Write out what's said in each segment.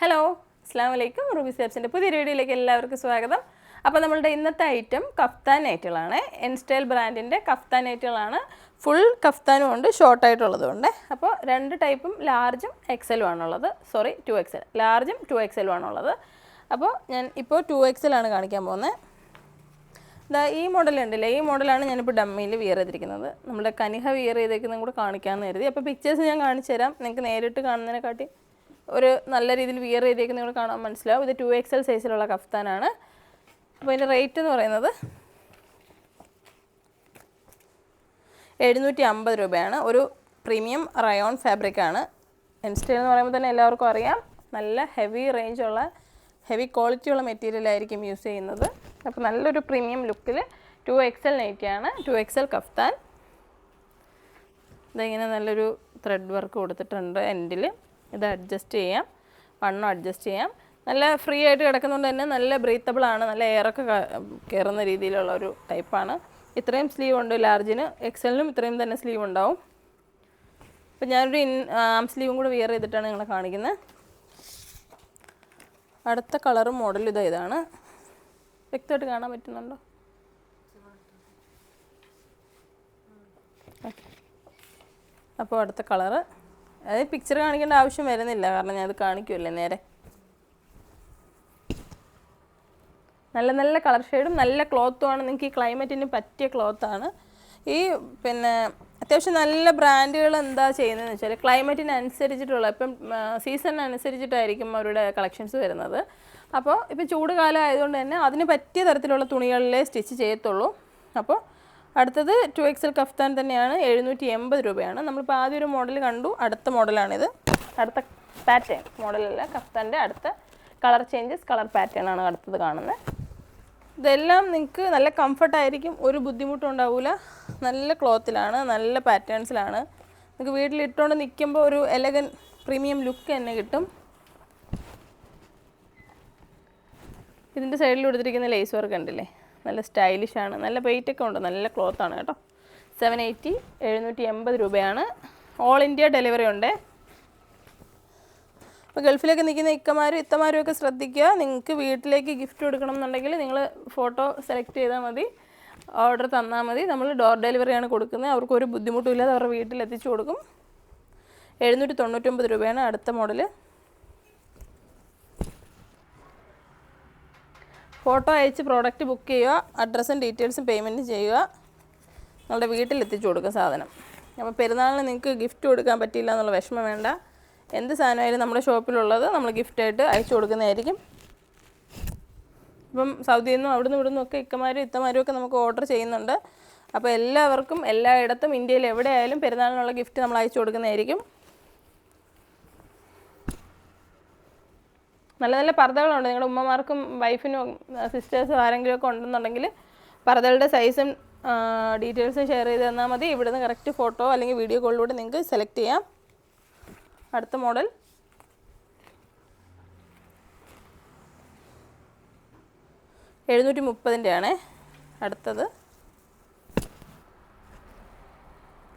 Hello അസ്സാം വലൈക്കും Ruby സേബ്സിന്റെ പുതിയ വീഡിയോയിലേക്ക് എല്ലാവർക്കും സ്വാഗതം. അപ്പോൾ നമ്മളുടെ ഇന്നത്തെ ഐറ്റം കഫ്താൻ നൈറ്റുകളാണ് എൻസ്റ്റൈൽ ബ്രാൻഡിന്റെ കഫ്താൻ നൈറ്റുകളാണ് ഫുൾ കഫ്താനും ഉണ്ട് ഷോർട്ടായിട്ടുള്ളതും ഉണ്ട്. അപ്പോൾ രണ്ട് ടൈപ്പും ലാർജും എക്സലും ആണുള്ളത്. സോറി ടു എക്സൽ ലാർജും ടു എക്സലും ആണുള്ളത്. അപ്പോൾ ഞാൻ ഇപ്പോൾ ടു എക്സലാണ് കാണിക്കാൻ പോകുന്നത്. ദാ ഈ മോഡൽ ഉണ്ടല്ലേ? ഈ മോഡലാണ് ഞാനിപ്പോൾ ഡമ്മിയിൽ വിയർ ചെയ്തിരിക്കുന്നത്. നമ്മുടെ കനിഹ വിയർ ചെയ്തേക്കുന്നതും കൂടെ കാണിക്കാമെന്ന് കരുതി. അപ്പോൾ പിക്ചേഴ്സ് ഞാൻ കാണിച്ചു തരാം നിങ്ങൾക്ക് നേരിട്ട് കാണുന്നതിനെക്കാട്ടി. ഒരു നല്ല രീതിയിൽ വിയർ ചെയ്തേക്കുന്ന നിങ്ങൾ കാണാൻ മനസ്സിലാവും. ഇത് ടു എക്സൽ സൈസിലുള്ള കഫ്താനാണ്. അപ്പോൾ ഇതിന്റെ റേറ്റ് എന്ന് പറയുന്നത് എഴുന്നൂറ്റി അമ്പത് രൂപയാണ്. ഒരു പ്രീമിയം റയോൺ ഫാബ്രിക്കാണ് എൻസ്റ്റൈൽ എന്ന് പറയുമ്പോൾ തന്നെ എല്ലാവർക്കും അറിയാം. നല്ല ഹെവി റേഞ്ചുള്ള ഹെവി ക്വാളിറ്റിയുള്ള മെറ്റീരിയൽ ആയിരിക്കും യൂസ് ചെയ്യുന്നത്. അപ്പോൾ നല്ലൊരു പ്രീമിയം ലുക്കിൽ two XL നൈറ്റിയാണ്. Two XL kaftan. ഇതിങ്ങനെ നല്ലൊരു ത്രെഡ് വർക്ക് കൊടുത്തിട്ടുണ്ട് എൻഡിൽ ഇത് അഡ്ജസ്റ്റ് ചെയ്യാം. വണ്ണം അഡ്ജസ്റ്റ് ചെയ്യാം. നല്ല ഫ്രീ ആയിട്ട് കിടക്കുന്നതുകൊണ്ട് തന്നെ നല്ല ബ്രീത്തബിൾ ആണ്. നല്ല എയറൊക്കെ കയറുന്ന രീതിയിലുള്ള ഒരു ടൈപ്പാണ് ഇത്രയും സ്ലീവ് ഉണ്ട് ലാർജിന് എക്സലിനും ഇത്രയും തന്നെ സ്ലീവ് ഉണ്ടാവും. അപ്പം ഞാനൊരു ഇൻ ആം സ്ലീവും കൂടെ വിയർ ചെയ്തിട്ടാണ് നിങ്ങളെ കാണിക്കുന്നത് അടുത്ത കളറും മോഡലും ഇതാ ഇതാണ്. വ്യക്തമായിട്ട് കാണാൻ പറ്റുന്നുണ്ടോ? അപ്പോൾ അടുത്ത കളറ് അത് പിക്ചർ കാണിക്കേണ്ട ആവശ്യം വരുന്നില്ല. കാരണം ഞാൻ അത് കാണിക്കുമല്ലേ നേരെ. നല്ല നല്ല കളർ ഷെയ്ഡും നല്ല ക്ലോത്തും ആണ്. നിങ്ങൾക്ക് ഈ ക്ലൈമറ്റിന് പറ്റിയ ക്ലോത്താണ് ഈ പിന്നെ അത്യാവശ്യം നല്ല ബ്രാൻഡുകൾ എന്താ ചെയ്യുന്നതെന്ന് വെച്ചാൽ ക്ലൈമറ്റിന് അനുസരിച്ചിട്ടുള്ള ഇപ്പം സീസണിനനുസരിച്ചിട്ടായിരിക്കും അവരുടെ കളക്ഷൻസ് വരുന്നത്. അപ്പോൾ ഇപ്പം ചൂട് കാലം ആയതുകൊണ്ട് തന്നെ അതിന് പറ്റിയ തരത്തിലുള്ള തുണികളിലേ സ്റ്റിച്ച് ചെയ്യത്തുള്ളൂ. അപ്പോൾ അടുത്തത് ടു എക്സൽ കഫ്താൻ തന്നെയാണ് എഴുന്നൂറ്റി എൺപത് രൂപയാണ്. നമ്മളിപ്പോൾ ആദ്യം ഒരു മോഡൽ കണ്ടു അടുത്ത മോഡലാണിത് അടുത്ത പാറ്റേൺ മോഡലല്ല കഫ്താന്റെ അടുത്ത കളർ ചേഞ്ചസ് കളർ പാറ്റേൺ ആണ് അടുത്തത് കാണുന്നത്. ഇതെല്ലാം നിങ്ങൾക്ക് നല്ല കംഫർട്ടായിരിക്കും ഒരു ബുദ്ധിമുട്ടും ഉണ്ടാവില്ല നല്ല ക്ലോത്തിലാണ് നല്ല പാറ്റേൺസിലാണ് നിങ്ങൾക്ക് വീട്ടിലിട്ടുകൊണ്ട് നിൽക്കുമ്പോൾ ഒരു എലഗൻ പ്രീമിയം ലുക്ക് തന്നെ കിട്ടും. ഇതിന്റെ സൈഡിൽ കൊടുത്തിരിക്കുന്ന ലേസ് വർക്ക് ഉണ്ടല്ലേ നല്ല സ്റ്റൈലിഷ് ആണ്. നല്ല വെയിറ്റ് ഒക്കെ ഉണ്ട്. നല്ല ക്ലോത്ത് ആണ് കേട്ടോ. സെവൻ എയ്റ്റി എഴുന്നൂറ്റി എൺപത് രൂപയാണ്. ഓൾ ഇന്ത്യ ഡെലിവറി ഉണ്ട്. അപ്പോൾ ഗൾഫിലൊക്കെ നിൽക്കുന്ന ഇക്കമാരും ഇത്തമാരും ഒക്കെ ശ്രദ്ധിക്കുക. നിങ്ങൾക്ക് വീട്ടിലേക്ക് ഗിഫ്റ്റ് കൊടുക്കണം എന്നുണ്ടെങ്കിൽ നിങ്ങൾ ഫോട്ടോ സെലക്ട് ചെയ്താൽ മതി. ഓർഡർ തന്നാൽ മതി. നമ്മൾ ഡോർ ഡെലിവറിയാണ് കൊടുക്കുന്നത്. അവർക്ക് ഒരു ബുദ്ധിമുട്ടും ഇല്ലാതെ അവരുടെ വീട്ടിൽ എത്തിച്ചു കൊടുക്കും. എഴുന്നൂറ്റി തൊണ്ണൂറ്റൊമ്പത് രൂപയാണ് അടുത്ത മോഡൽ ഫോട്ടോ അയച്ച് പ്രോഡക്റ്റ് ബുക്ക് ചെയ്യുക അഡ്രസ്സും ഡീറ്റെയിൽസും പേയ്മെന്റ് ചെയ്യുക. നിങ്ങളുടെ വീട്ടിൽ എത്തിച്ചു കൊടുക്കുക സാധനം. അപ്പോൾ പെരുന്നാളിന് നിങ്ങൾക്ക് ഗിഫ്റ്റ് കൊടുക്കാൻ പറ്റില്ല എന്നുള്ള വിഷമം വേണ്ട. എന്ത് സാധനമായാലും നമ്മുടെ ഷോപ്പിലുള്ളത് നമ്മൾ ഗിഫ്റ്റായിട്ട് അയച്ചു കൊടുക്കുന്നതായിരിക്കും. ഇപ്പം സൗദിയിൽ നിന്നും അവിടെ നിന്നും ഇവിടുന്നും ഒക്കെ ഇക്കമാരും ഇത്തമാരും ഒക്കെ നമുക്ക് ഓർഡർ ചെയ്യുന്നുണ്ട്. അപ്പോൾ എല്ലാവർക്കും എല്ലായിടത്തും ഇന്ത്യയിൽ എവിടെയായാലും പെരുന്നാളിനുള്ള ഗിഫ്റ്റ് നമ്മൾ അയച്ചു കൊടുക്കുന്നതായിരിക്കും. നല്ല നല്ല പർദ്ദകളുണ്ട്. നിങ്ങളുടെ ഉമ്മമാർക്കും വൈഫിനും സിസ്റ്റേഴ്സും ആരെങ്കിലും ഒക്കെ ഉണ്ടെന്നുണ്ടെങ്കിൽ പർദ്ദകളുടെ സൈസും ഡീറ്റെയിൽസും ഷെയർ ചെയ്ത് തന്നാൽ മതി. ഇവിടുന്ന് കറക്റ്റ് ഫോട്ടോ അല്ലെങ്കിൽ വീഡിയോ കോളിലൂടെ നിങ്ങൾക്ക് സെലക്ട് ചെയ്യാം. അടുത്ത മോഡൽ. എഴുന്നൂറ്റി മുപ്പതിന്റെ ആണേ അടുത്തത്.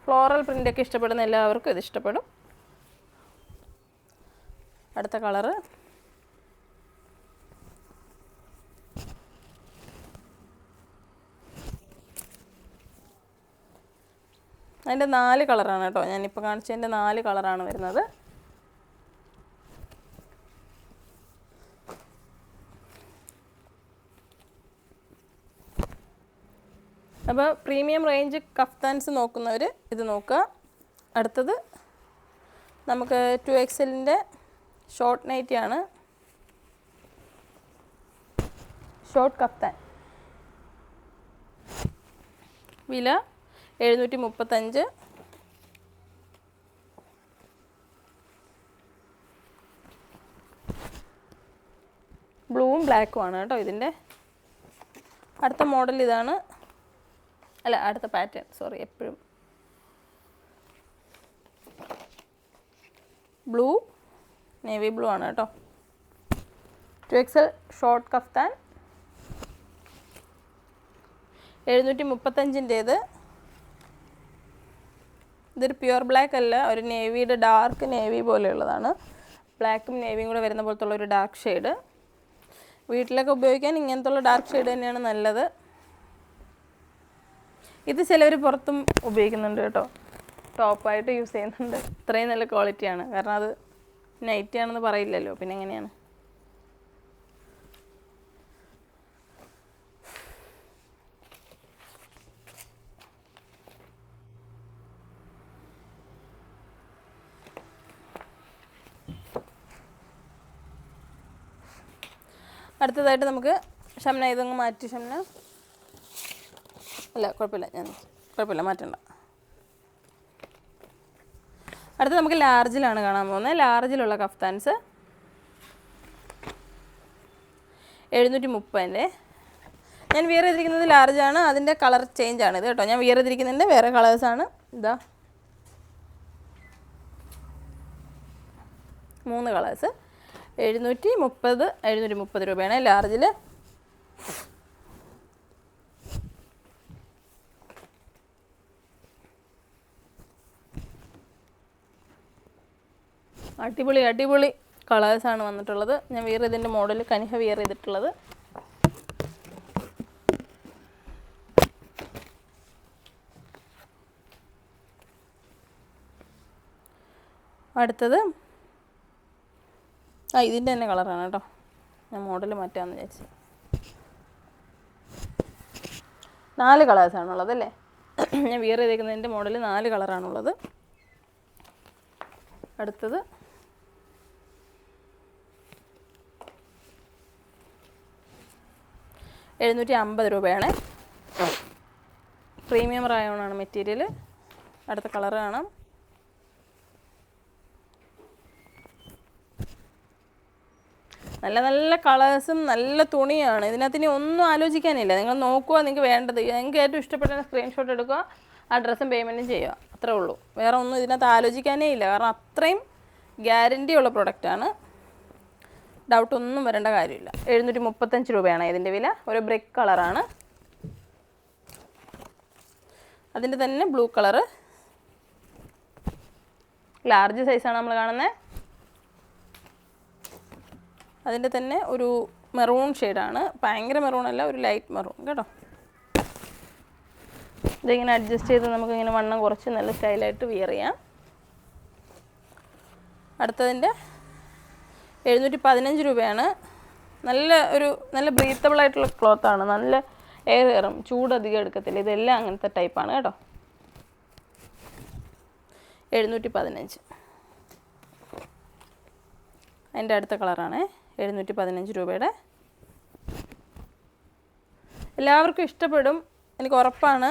ഫ്ലോറൽ പ്രിന്റൊക്കെ ഇഷ്ടപ്പെടുന്ന എല്ലാവർക്കും ഇത് ഇഷ്ടപ്പെടും. അടുത്ത കളറ്. അതിന്റെ നാല് കളറാണ് കേട്ടോ. ഞാനിപ്പോൾ കാണിച്ചതിന്റെ നാല് കളറാണ് വരുന്നത്. അപ്പോൾ പ്രീമിയം റേഞ്ച് കഫ്താൻസ് നോക്കുന്നവർ ഇത് നോക്കുക. അടുത്തത് നമുക്ക് ടു എക്സലിന്റെ ഷോർട്ട് നൈറ്റിയാണ് ഷോർട്ട് കഫ്താൻ. വില എഴുന്നൂറ്റി മുപ്പത്തഞ്ച് ബ്ലൂവും ബ്ലാക്കും ആണ് കേട്ടോ ഇതിന്റെ. അടുത്ത മോഡൽ ഇതാണ്. അല്ല അടുത്ത പാറ്റേൺ. സോറി എപ്പോഴും. ബ്ലൂ നേവി ബ്ലൂ ആണ് കേട്ടോ. Two XL short kaftan. എഴുന്നൂറ്റി മുപ്പത്തഞ്ചിന്റേത് ഇതൊരു പ്യുവർ ബ്ലാക്ക് അല്ല ഒരു നേവിയുടെ ഡാർക്ക് നേവി പോലെയുള്ളതാണ്. ബ്ലാക്കും നേവിയും കൂടെ വരുന്ന പോലത്തുള്ള ഒരു ഡാർക്ക് ഷെയ്ഡ്. വീട്ടിലൊക്കെ ഉപയോഗിക്കാൻ ഇങ്ങനത്തെ ഉള്ള ഡാർക്ക് ഷെയ്ഡ് തന്നെയാണ് നല്ലത്. ഇത് ചിലവർ പുറത്തും ഉപയോഗിക്കുന്നുണ്ട് കേട്ടോ. ടോപ്പായിട്ട് യൂസ് ചെയ്യുന്നുണ്ട്. ഇത്രയും നല്ല ക്വാളിറ്റിയാണ്. കാരണം അത് നൈറ്റ് ആണെന്ന് പറയില്ലല്ലോ പിന്നെ എങ്ങനെയാണ് അടുത്തതായിട്ട് നമുക്ക് ഷംന ഇതങ്ങ് മാറ്റി ഷംന. അല്ല കുഴപ്പമില്ല. ഞാൻ കുഴപ്പമില്ല മാറ്റണ്ട. അടുത്ത് നമുക്ക് ലാർജിലാണ് കാണാൻ പോകുന്നത്. ലാർജിലുള്ള കഫ്താൻസ് എഴുന്നൂറ്റി മുപ്പതിന്റെ ഞാൻ വിയർ ചെയ്തിരിക്കുന്നത് ലാർജാണ്. അതിന്റെ കളർ ചേഞ്ച് ആണ് ഇത് കേട്ടോ. ഞാൻ വിയർ ചെയ്തിരിക്കുന്നതിന്റെ വേറെ കളേഴ്സാണ്. ഇതാ. മൂന്ന് കളേഴ്സ്. എഴുന്നൂറ്റി മുപ്പത് എഴുന്നൂറ്റി മുപ്പത് രൂപയാണ് ലാർജിൽ അടിപൊളി അടിപൊളി കളേഴ്സാണ് വന്നിട്ടുള്ളത്. ഞാൻ വിയർ ഇതിന്റെ മോഡൽ കനിഹ വിയർ ചെയ്തിട്ടുള്ളത്. അടുത്തത് ആ ഇതിന്റെ തന്നെ കളറാണ് കേട്ടോ. ഞാൻ മോഡൽ മാറ്റാമെന്ന് വിചാരിച്ചു. നാല് കളേഴ്സാണുള്ളത് അല്ലേ? ഞാൻ വിയർ ചെയ്തേക്കുന്നതിന്റെ മോഡൽ നാല് കളറാണുള്ളത് അടുത്തത്. എഴുന്നൂറ്റി അമ്പത് രൂപയാണ് പ്രീമിയം റായോണാണ് മെറ്റീരിയൽ അടുത്ത കളർ കാണാം. നല്ല നല്ല കളേഴ്സും നല്ല തുണിയാണ്. ഇതിനകത്ത് ഇനി ഒന്നും ആലോചിക്കാനില്ല. നിങ്ങൾ നോക്കുക നിങ്ങൾക്ക് വേണ്ടത്. നിങ്ങൾക്ക് ഏറ്റവും ഇഷ്ടപ്പെട്ട സ്ക്രീൻഷോട്ട് എടുക്കുക ആ ഡ്രസ്സും പേയ്മെന്റും ചെയ്യുക. അത്രേ ഉള്ളൂ. വേറെ ഒന്നും ഇതിനകത്ത് ആലോചിക്കാനേ ഇല്ല. കാരണം അത്രയും ഗ്യാരന്റി ഉള്ള പ്രൊഡക്റ്റാണ് ഡൗട്ട് ഒന്നും വരേണ്ട കാര്യമില്ല. എഴുന്നൂറ്റി മുപ്പത്തഞ്ച് രൂപയാണ് ഇതിന്റെ വില. ഒരു ബ്രിക്ക് കളറാണ് അതിന്റെ തന്നെ ബ്ലൂ കളറ് ലാർജ് സൈസാണ് നമ്മൾ കാണുന്നത്. അതിന്റെ തന്നെ ഒരു മെറൂൺ ഷെയ്ഡാണ്. ഭയങ്കര മെറൂൺ അല്ല ഒരു ലൈറ്റ് മെറൂൺ കേട്ടോ. ഇതിങ്ങനെ അഡ്ജസ്റ്റ് ചെയ്ത് നമുക്കിങ്ങനെ വണ്ണം കുറച്ച് നല്ല സ്റ്റൈലായിട്ട് വിയർ ചെയ്യാം. അടുത്തതിന്റെ എഴുന്നൂറ്റി പതിനഞ്ച് രൂപയാണ്. നല്ല ഒരു നല്ല ബ്രീത്തബിൾ ആയിട്ടുള്ള ക്ലോത്താണ് നല്ല എയർ കയറും ചൂട് എടുക്കത്തില്ല. ഇതെല്ലാം അങ്ങനത്തെ ടൈപ്പാണ് കേട്ടോ. എഴുന്നൂറ്റി പതിനഞ്ച് അതിന്റെ അടുത്ത കളറാണ് എഴുന്നൂറ്റി പതിനഞ്ച് രൂപയുടെ. എല്ലാവർക്കും ഇഷ്ടപ്പെടും. എനിക്ക് ഉറപ്പാണ്.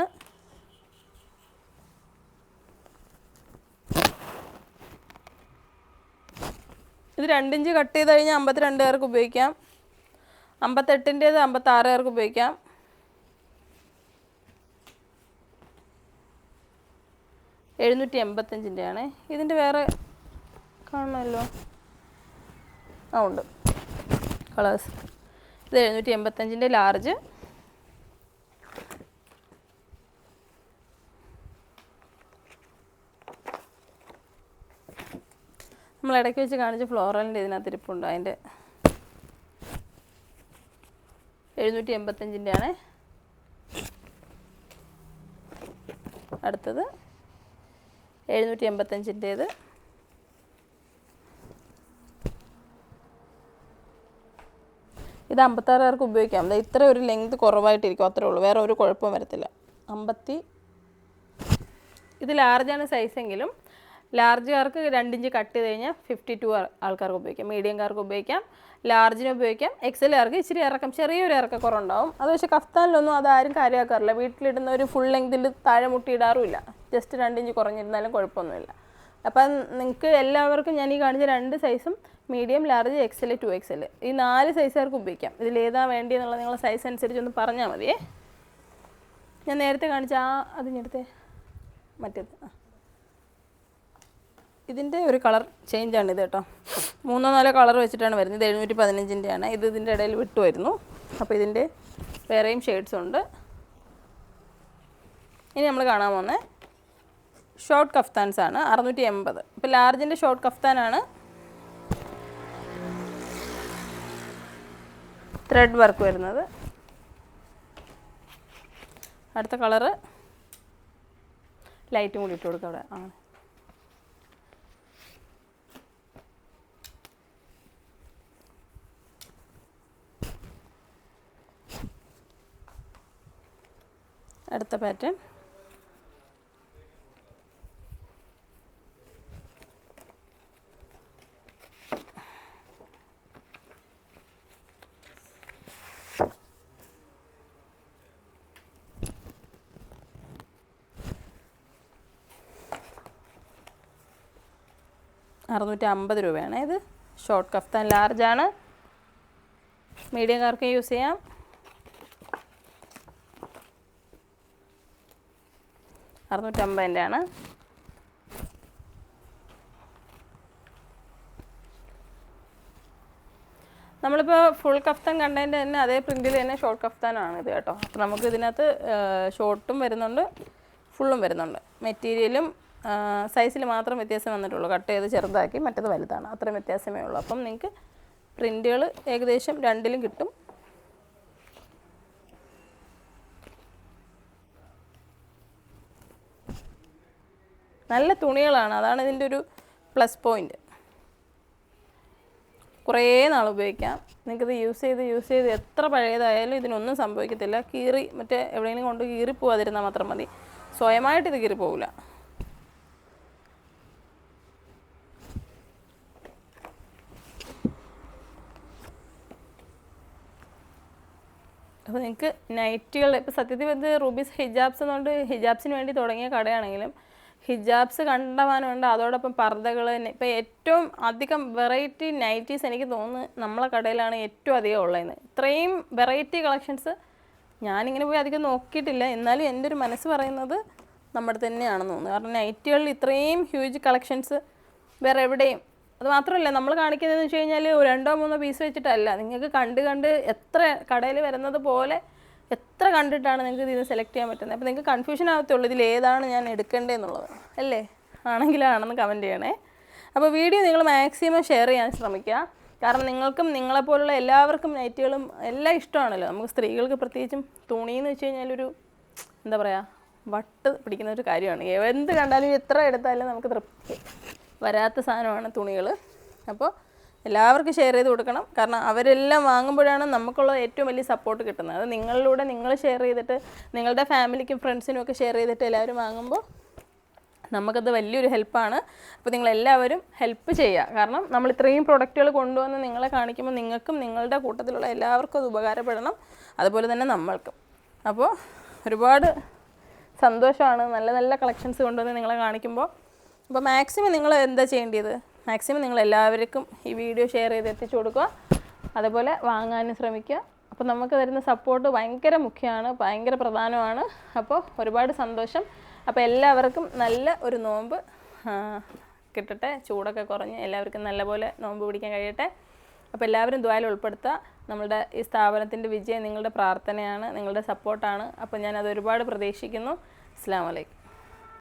ഇത് രണ്ടിഞ്ച് കട്ട് ചെയ്ത് കഴിഞ്ഞാൽ അമ്പത്തിരണ്ട് പേർക്ക് ഉപയോഗിക്കാം. അമ്പത്തെട്ടിന്റേത് അമ്പത്താറ് പേർക്ക് ഉപയോഗിക്കാം. എഴുന്നൂറ്റി എൺപത്തഞ്ചിന്റെ ആണ് ഇതിന്റെ വേറെ കാണണമല്ലോ. ആ ഉണ്ട്. കളേഴ്സ്. ഇത് എഴുന്നൂറ്റി എൺപത്തഞ്ചിന്റെ ലാർജ്. നമ്മൾ ഇടയ്ക്ക് വെച്ച് കാണിച്ച ഫ്ലോറലിന്റെ ഇതിനകത്ത് ഇരിപ്പുണ്ട് അതിന്റെ. എഴുന്നൂറ്റി എൺപത്തഞ്ചിന്റെ ആണ്. അടുത്തത് എഴുന്നൂറ്റി എൺപത്തഞ്ചിന്റേത്. ഇത് അമ്പത്താറുകാർക്ക് ഉപയോഗിക്കാം. ഇത്ര ഒരു ലെങ്ത് കുറവായിട്ടിരിക്കും. അത്രേ ഉള്ളൂ. വേറെ ഒരു കുഴപ്പവും വരത്തില്ല. അമ്പത്തി ഇത് ലാർജാണ് സൈസെങ്കിലും ലാർജുകാർക്ക് രണ്ടിഞ്ച് കട്ട് ചെയ്ത് കഴിഞ്ഞാൽ ഫിഫ്റ്റി ടു ആൾക്കാർക്ക് ഉപയോഗിക്കാം. മീഡിയംകാർക്ക് ഉപയോഗിക്കാം. ലാർജിന് ഉപയോഗിക്കാം. എക്സലുകാർക്ക് ഇച്ചിരി ഇറക്കം ചെറിയൊരു ഇറക്കക്കുറവുണ്ടാവും. അത് പക്ഷേ കഫ്താനിലൊന്നും അതാരും കാര്യമാക്കാറില്ല. വീട്ടിലിടുന്ന ഒരു ഫുൾ ലെങ്തിൽ താഴെ മുട്ടിയിടാറുമില്ല ജസ്റ്റ് രണ്ടിഞ്ച് കുറഞ്ഞിരുന്നാലും കുഴപ്പമൊന്നുമില്ല. അപ്പം നിങ്ങൾക്ക് എല്ലാവർക്കും ഞാൻ ഈ കാണിച്ച രണ്ട് സൈസും medium large XL two XL ഈ നാല് സൈസുകാർക്ക് ഉപയോഗിക്കാം. ഇതിൽ ഏതാ വേണ്ടിയെന്നുള്ള നിങ്ങളുടെ സൈസ് അനുസരിച്ച് ഒന്ന് പറഞ്ഞാൽ മതിയേ. ഞാൻ നേരത്തെ കാണിച്ച ആ അതിനടുത്തെ മറ്റേത്. ആ. ഇതിന്റെ ഒരു കളർ ചേഞ്ചാണ് ഇത് കേട്ടോ. മൂന്നോ നാലോ കളർ വെച്ചിട്ടാണ് വരുന്നത്. എഴുന്നൂറ്റി പതിനഞ്ചിന്റെ ആണ്. ഇത് ഇതിന്റെ ഇടയിൽ വിട്ടുമായിരുന്നു അപ്പോൾ ഇതിന്റെ വേറെയും ഷെയ്ഡ്സ് ഉണ്ട്. ഇനി നമ്മൾ കാണാൻ പോകുന്നത് ഷോർട്ട് കഫ്താൻസ് ആണ് അറുന്നൂറ്റി എൺപത് ഇപ്പോൾ ലാർജിന്റെ ഷോർട്ട് കഫ്താനാണ്. ത്രെഡ് വർക്ക് വരുന്നത്. അടുത്ത കളറ്. ലൈറ്റും കൂടി ഇട്ട് കൊടുക്കാം അവിടെ ആണ്. അടുത്ത പാറ്റേൺ. അറുന്നൂറ്റി അമ്പത് രൂപയാണ്. ഇത് ഷോർട്ട് കഫ്താൻ ലാർജ് ആണ്. മീഡിയംകാർക്ക് യൂസ് ചെയ്യാം. അറുന്നൂറ്റമ്പതിന്റെ ആണ്. നമ്മളിപ്പോൾ ഫുൾ കഫ്താൻ കണ്ടതിന്റെ തന്നെ അതേ പ്രിന്റിൽ തന്നെ ഷോർട്ട് കഫ്താനാണ് ഇത് കേട്ടോ. അപ്പോൾ നമുക്ക് ഇതിനകത്ത് ഷോർട്ടും വരുന്നുണ്ട് ഫുള്ളും വരുന്നുണ്ട്. മെറ്റീരിയലും സൈസിൽ മാത്രം വ്യത്യാസം വന്നിട്ടുള്ളൂ. കട്ട് ചെയ്ത് ചെറുതാക്കി മറ്റത് വലുതാണ്. അത്രയും വ്യത്യാസമേ ഉള്ളൂ. അപ്പം നിങ്ങൾക്ക് പ്രിന്റുകൾ ഏകദേശം രണ്ടിലും കിട്ടും. നല്ല തുണികളാണ്. അതാണ് ഇതിന്റെ ഒരു പ്ലസ് പോയിന്റ് കുറേ നാൾ ഉപയോഗിക്കാം. നിങ്ങൾക്കിത് യൂസ് ചെയ്ത് യൂസ് ചെയ്ത് എത്ര പഴയതായാലും ഇതിനൊന്നും സംഭവിക്കത്തില്ല. കീറി മറ്റേ എവിടെയെങ്കിലും കൊണ്ട് കീറിപ്പോവാതിരുന്നാൽ മാത്രം മതി. സ്വയമായിട്ട് ഇത് കീറി അപ്പോൾ നിങ്ങൾക്ക് നൈറ്റുകൾ ഇപ്പോൾ സത്യത്തിൽ ഇത് റൂബീസ് ഹിജാബ്സ് എന്നുകൊണ്ട് ഹിജാബ്സിന് വേണ്ടി തുടങ്ങിയ കടയാണെങ്കിലും ഹിജാബ്സ് കണ്ടമാനമുണ്ട് അതോടൊപ്പം പർദ്ദകൾ ഇപ്പോൾ ഏറ്റവും അധികം വെറൈറ്റി നൈറ്റീസ് എനിക്ക് തോന്നുന്നു നമ്മളെ കടയിലാണ് ഏറ്റവും അധികം ഉള്ളതെന്ന്. ഇത്രയും വെറൈറ്റി കളക്ഷൻസ് ഞാനിങ്ങനെ പോയി അധികം നോക്കിയിട്ടില്ല. എന്നാലും എന്റെ ഒരു മനസ്സ് പറയുന്നത് നമ്മുടെ തന്നെയാണെന്ന് തോന്നുന്നു. കാരണം നൈറ്റുകളിൽ ഇത്രയും ഹ്യൂജ് കളക്ഷൻസ് വേറെ എവിടെയും അത് മാത്രമല്ല നമ്മൾ കാണിക്കുന്നതെന്ന് വെച്ച് കഴിഞ്ഞാൽ രണ്ടോ മൂന്നോ പീസ് വെച്ചിട്ടല്ല. നിങ്ങൾക്ക് കണ്ട് കണ്ട് എത്ര കടയിൽ വരുന്നത് പോലെ എത്ര കണ്ടിട്ടാണ് നിങ്ങൾക്ക് ഇതിൽ സെലക്ട് ചെയ്യാൻ പറ്റുന്നത്? അപ്പോൾ നിങ്ങൾക്ക് കൺഫ്യൂഷൻ ആകത്തുള്ളൂ ഇതിൽ ഏതാണ് ഞാൻ എടുക്കേണ്ടതെന്നുള്ളത് അല്ലേ? ആണെങ്കിലാണെന്ന് കമന്റ് ചെയ്യണേ. അപ്പോൾ വീഡിയോ നിങ്ങൾ മാക്സിമം ഷെയർ ചെയ്യാൻ ശ്രമിക്കുക. കാരണം നിങ്ങൾക്കും നിങ്ങളെപ്പോലുള്ള എല്ലാവർക്കും നൈറ്റുകളും എല്ലാം ഇഷ്ടമാണല്ലോ. നമുക്ക് സ്ത്രീകൾക്ക് പ്രത്യേകിച്ചും തുണി എന്ന് വെച്ച് കഴിഞ്ഞാൽ ഒരു എന്താ പറയുക വട്ട് പിടിക്കുന്ന ഒരു കാര്യമാണ്. എന്ത് കണ്ടാലും എത്ര എടുത്താലും നമുക്ക് തൃപ്തി. വരാത്ത സാധനമാണ് തുണികൾ. അപ്പോൾ എല്ലാവർക്കും ഷെയർ ചെയ്ത് കൊടുക്കണം. കാരണം അവരെല്ലാം വാങ്ങുമ്പോഴാണ് നമുക്കുള്ള ഏറ്റവും വലിയ സപ്പോർട്ട് കിട്ടുന്നത്. അത് നിങ്ങളിലൂടെ നിങ്ങൾ ഷെയർ ചെയ്തിട്ട് നിങ്ങളുടെ ഫാമിലിക്കും ഫ്രണ്ട്സിനും ഒക്കെ ഷെയർ ചെയ്തിട്ട് എല്ലാവരും വാങ്ങുമ്പോൾ നമുക്കത് വലിയൊരു ഹെൽപ്പാണ് അപ്പോൾ നിങ്ങളെല്ലാവരും ഹെൽപ്പ് ചെയ്യുക. കാരണം നമ്മൾ ഇത്രയും പ്രൊഡക്റ്റുകൾ കൊണ്ടുവന്ന് നിങ്ങളെ കാണിക്കുമ്പോൾ നിങ്ങൾക്കും നിങ്ങളുടെ കൂട്ടത്തിലുള്ള എല്ലാവർക്കും അത് ഉപകാരപ്പെടണം. അതുപോലെ തന്നെ നമ്മൾക്കും. അപ്പോൾ ഒരുപാട് സന്തോഷമാണ്. നല്ല നല്ല കളക്ഷൻസ് കൊണ്ടുവന്ന് നിങ്ങളെ കാണിക്കുമ്പോൾ അപ്പോൾ മാക്സിമം നിങ്ങൾ എന്താ ചെയ്യേണ്ടത്? മാക്സിമം നിങ്ങൾ എല്ലാവർക്കും ഈ വീഡിയോ ഷെയർ ചെയ്ത് എത്തിച്ചു കൊടുക്കുക. അതുപോലെ വാങ്ങാനും ശ്രമിക്കുക. അപ്പോൾ നമുക്ക് തരുന്ന സപ്പോർട്ട് ഭയങ്കര മുഖ്യമാണ് ഭയങ്കര പ്രധാനമാണ്. അപ്പോൾ ഒരുപാട് സന്തോഷം. അപ്പോൾ എല്ലാവർക്കും നല്ല ഒരു നോമ്പ് കിട്ടട്ടെ. ചൂടൊക്കെ കുറഞ്ഞ് എല്ലാവർക്കും നല്ലപോലെ നോമ്പ് പിടിക്കാൻ കഴിയട്ടെ. അപ്പോൾ എല്ലാവരും ദ്വായിൽ ഉൾപ്പെടുത്തുക. നമ്മളുടെ ഈ സ്ഥാപനത്തിന്റെ വിജയം നിങ്ങളുടെ പ്രാർത്ഥനയാണ് നിങ്ങളുടെ സപ്പോർട്ടാണ് അപ്പോൾ ഞാനത് ഒരുപാട് പ്രതീക്ഷിക്കുന്നു. അസ്സാം വലൈക്കും